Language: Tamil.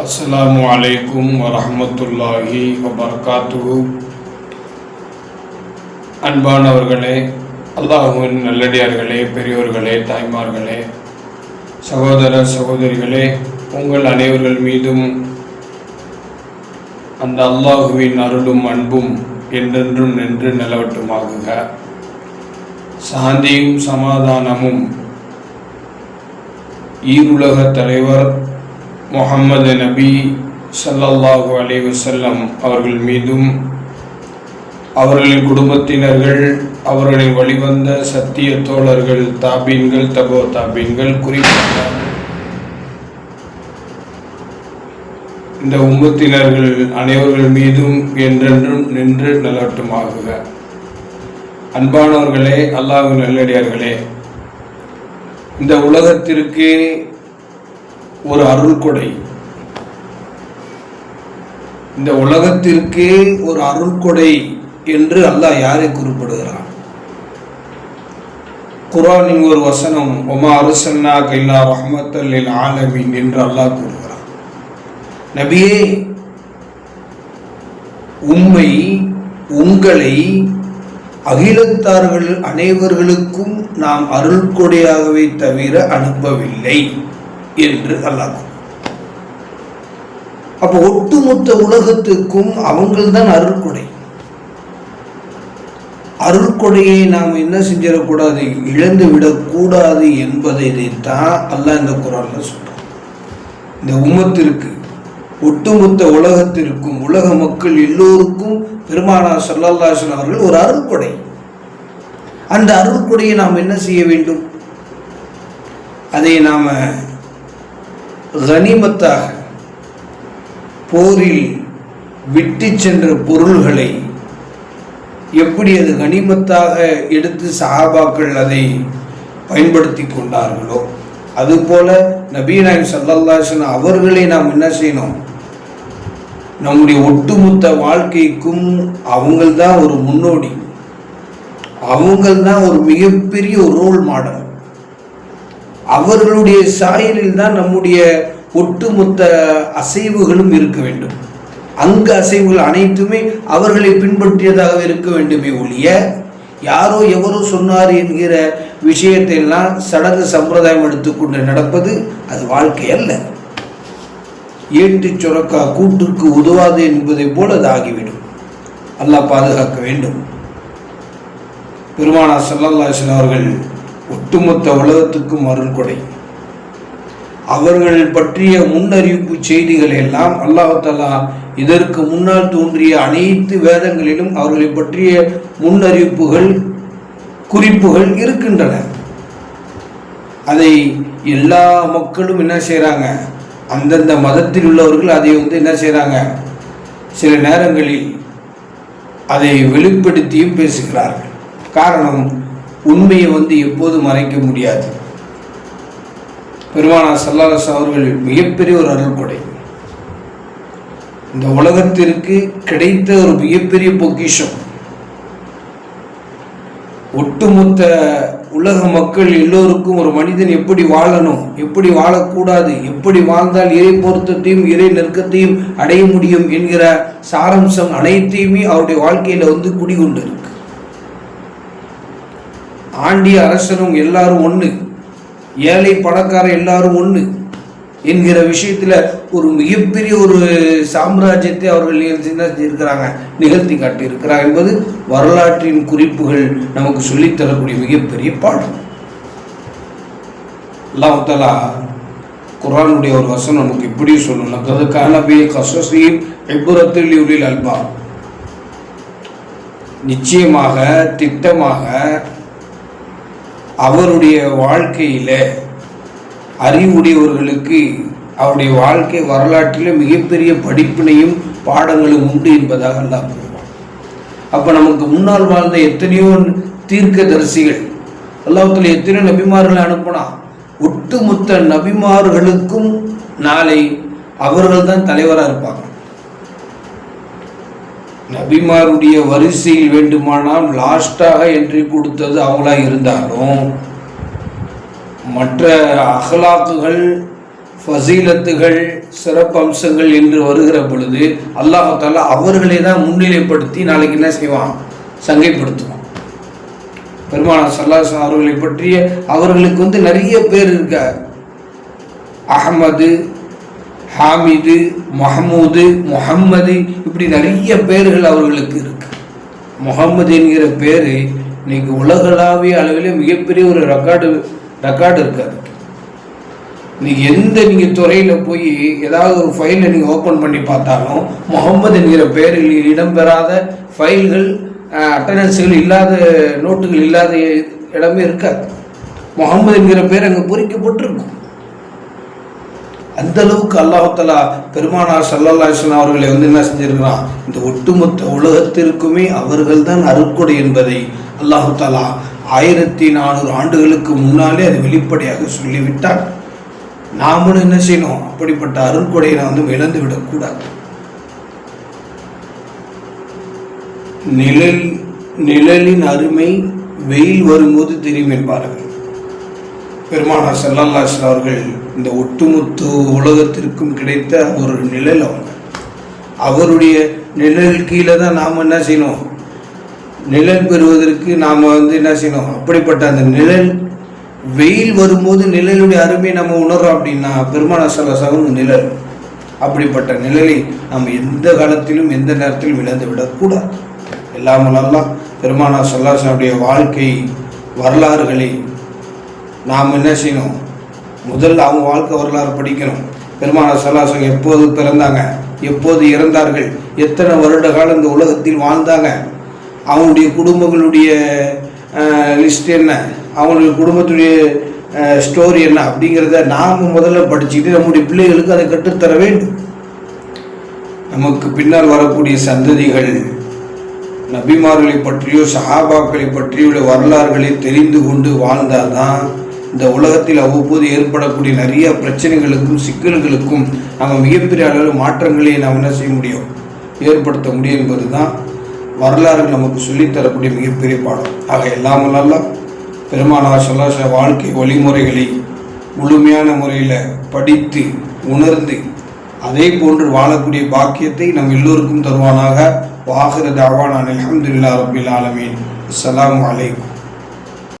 السلام عليكم ورحمة الله وبركاته அன்பானவர்களே அல்லாஹுவின் நல்லடியார்களே பெரியோர்களே தாய்மார்களே சகோதர சகோதரிகளே உங்கள் அனைவர்கள் மீதும் அந்த அல்லாஹுவின் அருளும் அன்பும் என்றென்றும் நின்று நிலவட்டுமாகுக. சாந்தியும் சமாதானமும் ஈருலக தலைவர் முகமது நபி ஸல்லல்லாஹு அலைஹி அவர்கள் மீதும் அவர்களின் குடும்பத்தினர்கள் அவர்களின் வழிவந்த சத்திய தோழர்கள் தாபீன்கள் தபோ தாபீன்கள் குறிப்பாக இந்த உம்மத்தினர்கள் அனைவர்கள் மீதும் என்றென்றும் நின்று நிலவட்டுமாகுக. அன்பானவர்களே அல்லாஹ் நல்லடியார்களே இந்த உலகத்திற்கு ஒரு அருள்கொடை. இந்த உலகத்திற்கு ஒரு அருள்கொடை என்று அல்லாஹ் யாரை குறிப்பிடுகிறான்? குரானின் ஒரு வசனம் ஒமா அருசன்னா கைலா ரஹமத்தல்லில் ஆலமின் என்று அல்லாஹ் கூறுகிறான். நபியே உம்மை உங்களை அகிலத்தார்கள் அனைவர்களுக்கும் நாம் அருள்கொடையாகவே தவிர அனுப்பவில்லை. என்று அல்லாஹ் அப்போ ஒட்டுமொத்த உலகத்துக்கும் அவங்கள்தான் அருள்கொடை. அருள்கொடையை நாம் என்ன செஞ்சிடக்கூடாது? இழந்து விடக்கூடாது என்பதை தான் அல்லாஹ் இந்த குரான்ல சொல்றோம் இந்த உமத்திற்கு ஒட்டுமொத்த உலகத்திற்கும் உலக மக்கள் எல்லோருக்கும் பெருமானா சல்லாஹன் அவர்கள் ஒரு அருள்கொடை. அந்த அருள்கொடையை நாம் என்ன செய்ய வேண்டும்? அதை நாம் கனிமத்தாக போரில் விட்டு சென்ற பொருள்களை எப்படி அது கனிமத்தாக எடுத்து சஹாபாக்கள் அதை பயன்படுத்தி கொண்டார்களோ அதுபோல நபீனாயம் சல்லல்லாசன் அவர்களை நாம் என்ன செய்யணும்? நம்முடைய ஒட்டுமொத்த வாழ்க்கைக்கும் அவங்கள்தான் ஒரு முன்னோடி. அவங்கள்தான் ஒரு மிகப்பெரிய ரோல் மாடல் அவர்களுடைய சாயலில் தான் நம்முடைய ஒட்டுமொத்த அசைவுகளும் இருக்க வேண்டும். அங்கு அசைவுகள் அனைத்துமே அவர்களை பின்பற்றியதாக இருக்க வேண்டுமே ஒழிய யாரோ எவரோ சொன்னார் என்கிற விஷயத்தை எல்லாம் சடங்கு சம்பிரதாயம் எடுத்துக்கொண்டு நடப்பது அது வாழ்க்கை அல்ல. ஏட்டு சுரக்கா கூட்டுக்கு உதவாது என்பதை போல அது ஆகிவிடும் அல்லாஹ் பாதுகாக்க வேண்டும். பெருமானா சல்லல்லாஹன் அவர்கள் ஒட்டுமொத்த உலகத்துக்கும் அருள் கொடை. அவர்கள் பற்றிய முன்னறிவிப்பு செய்திகள் எல்லாம் அல்லாஹாலா இதற்கு முன்னால் தோன்றிய அனைத்து வேதங்களிலும் அவர்களை பற்றிய முன்னறிவிப்புகள் குறிப்புகள் இருக்கின்றன. அதை எல்லா மக்களும் என்ன செய்கிறாங்க அந்தந்த மதத்தில் உள்ளவர்கள் அதை வந்து என்ன செய்கிறாங்க சில நேரங்களில் அதை வெளிப்படுத்தியும் பேசுகிறார்கள். காரணம் உண்மையை வந்து எப்போதும் மறைக்க முடியாது. பெருமானா சல்லாஸ் அவர்கள் மிகப்பெரிய ஒரு அருள்கொடை இந்த உலகத்திற்கு கிடைத்த ஒரு மிகப்பெரிய பொக்கிஷம். ஒட்டுமொத்த உலக மக்கள் எல்லோருக்கும் ஒரு மனிதன் எப்படி வாழணும் எப்படி வாழக்கூடாது எப்படி வாழ்ந்தால் இறை பொருத்தத்தையும் இறை நெருக்கத்தையும் அடைய முடியும் என்கிற சாரம்சம் அனைத்தையுமே அவருடைய வாழ்க்கையில் வந்து குடிகொண்டது ஆண்டிய அரசனும் எல்லாரும் ஒன்று ஏழை பணக்காரர் எல்லாரும் ஒன்று என்கிற விஷயத்தில் ஒரு மிகப்பெரிய ஒரு சாம்ராஜ்யத்தை அவர்கள் இருக்கிறாங்க நிகழ்த்தி காட்டி இருக்கிறார் என்பது வரலாற்றின் குறிப்புகள் நமக்கு சொல்லித்தரக்கூடிய மிகப்பெரிய பாடம். அல்லாஹாலா குரானுடைய ஒரு வசனம் நமக்கு இப்படி சொல்லணும்? கது காலபி கசசீம் எப்புறத்தில் யூரில் அல்பா நிச்சயமாக திட்டமாக அவருடைய வாழ்க்கையில் அறிவுடையவர்களுக்கு அவருடைய வாழ்க்கை வரலாற்றில் மிகப்பெரிய படிப்பினையும் பாடங்களும் உண்டு என்பதாக அல்லாஹ் கூறுவான் அப்போ நமக்கு முன்னால் வாழ்ந்த எத்தனையோ தீர்க்க தரிசிகள் அல்லாஹத்தில் எத்தனையோ நபிமார்களை அனுப்பினா ஒட்டுமொத்த நபிமார்களுக்கும் நாளை அவர்கள் தான் தலைவராக இருப்பாங்க. நபிமாருடைய வரிசையில் வேண்டுமானால் லாஸ்டாக என்ட்ரி கொடுத்தது அவங்களா இருந்தாலும் மற்ற அகலாக்குகள் ஃபசீலத்துகள் சிறப்பம்சங்கள் என்று வருகிற பொழுது அல்லாஹால அவர்களை தான் முன்னிலைப்படுத்தி நாளைக்கு என்ன செய்வான்? சங்கைப்படுத்துவான். பெருமான சல்லாசன் அவர்களை பற்றிய அவர்களுக்கு வந்து நிறைய பேர் இருக்கார். அகமது ஹாமிது மஹமூது முஹம்மது இப்படி நிறைய பேர்கள் அவர்களுக்கு இருக்கு. முகம்மது என்கிற பேர் இன்னைக்கு உலகளாவிய அளவில் மிகப்பெரிய ஒரு ரெக்கார்டு ரெக்கார்டு இருக்காது நீங்கள் எந்த நீங்கள் துறையில் போய் ஏதாவது ஒரு ஃபைலை நீங்கள் ஓப்பன் பண்ணி பார்த்தாலும் முகம்மது என்கிற பெயரில் இடம்பெறாத ஃபைல்கள் அட்டண்டன்ஸுகள் இல்லாத நோட்டுகள் இல்லாத இடமே இருக்காது. முகம்மது என்கிற பேர் அங்கே பொறிக்கப்பட்டிருக்கும். அந்த அளவுக்கு அல்லாஹாலா பெருமானார் சல்லாஹன் அவர்களை வந்து என்ன செஞ்சிருக்கிறான்? இந்த ஒட்டுமொத்த உலகத்திற்குமே அவர்கள் தான் அருக்குடை என்பதை அல்லாஹாலா ஆயிரத்தி நானூறு ஆண்டுகளுக்கு முன்னாலே அது வெளிப்படையாக சொல்லிவிட்டார் நாமளும் என்ன செய்யணும்? அப்படிப்பட்ட அருள்கொடையை வந்து இழந்து விடக்கூடாது. நிழல் நிழலின் அருமை வெயில் வரும்போது தெரியும் என்பார்கள். பெருமானார் செல்லல்லாஸ் அவர்கள் இந்த ஒட்டுமொத்த உலகத்திற்கும் கிடைத்த ஒரு நிழல் அவங்க அவருடைய நிழல் கீழே தான் நாம் என்ன செய்யணும்? நிழல் பெறுவதற்கு நாம் வந்து என்ன செய்யணும்? அப்படிப்பட்ட அந்த நிழல் வெயில் வரும்போது நிழலுடைய அருமையை நம்ம உணர்றோம் அப்படின்னா பெருமான சலசகம் நிழல். அப்படிப்பட்ட நிழலை நம்ம எந்த காலத்திலும் எந்த நேரத்திலும் இழந்து விடக்கூடாது. எல்லாமல்லாம் பெருமானா சல்லாசனுடைய வாழ்க்கை வரலாறுகளை நாம் என்ன செய்யணும்? முதல்ல அவங்க வாழ்க்கை வரலாறு படிக்கணும். பெருமான சலாசம் எப்போது பிறந்தாங்க? எப்போது இறந்தார்கள்? எத்தனை வருட காலம் இந்த உலகத்தில் வாழ்ந்தாங்க? அவங்களுடைய குடும்பங்களுடைய லிஸ்ட் என்ன? அவங்களுடைய குடும்பத்துடைய ஸ்டோரி என்ன? அப்படிங்கிறத நாம் முதல்ல படிச்சுக்கிட்டு நம்முடைய பிள்ளைகளுக்கு அதை கற்றுத்தர வேண்டும். நமக்கு பின்னால் வரக்கூடிய சந்ததிகள் நபிமார்களை பற்றியோ சஹாபாக்களை பற்றியோ வரலாறுகளை தெரிந்து கொண்டு வாழ்ந்தால்தான் இந்த உலகத்தில் அவ்வப்போது ஏற்படக்கூடிய நிறைய பிரச்சனைகளுக்கும் சிக்கல்களுக்கும் நம்ம மிகப்பெரிய அளவில் மாற்றங்களை நாம் என்ன செய்ய முடியும்? ஏற்படுத்த முடியும் என்பது தான் வரலாறு நமக்கு சொல்லித்தரக்கூடிய மிகப்பெரிய பாடம். ஆக எல்லாமல்லாம் பெருமானார் சொல்லாச வாழ்க்கை வழிமுறைகளை முழுமையான முறையில் படித்து உணர்ந்து அதே போன்று வாழக்கூடிய பாக்கியத்தை நம் எல்லோருக்கும் தருவானாக. வாகிர தாவான் அலமதுல்லா ரபில் ஆலமீன். அஸ்லாம் வலைக்கம்